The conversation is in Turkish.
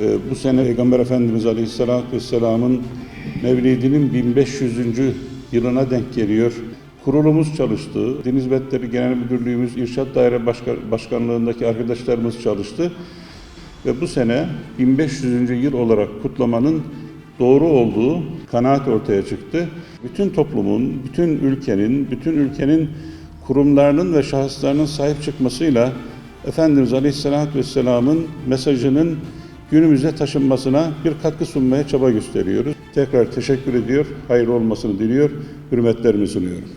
Ee, Bu sene Peygamber Efendimiz Aleyhisselatü Vesselam'ın Mevlidi'nin 1500. yılına denk geliyor. Kurulumuz çalıştı. Din Hizmetleri Genel Müdürlüğümüz, İrşad Daire Başka- Başkanlığındaki arkadaşlarımız çalıştı. Ve bu sene 1500. yıl olarak kutlamanın doğru olduğu kanaat ortaya çıktı. Bütün toplumun, bütün ülkenin, bütün ülkenin kurumlarının ve şahıslarının sahip çıkmasıyla Efendimiz Aleyhisselatü Vesselam'ın mesajının günümüze taşınmasına bir katkı sunmaya çaba gösteriyoruz. Tekrar teşekkür ediyor, hayırlı olmasını diliyor, hürmetlerimi sunuyorum.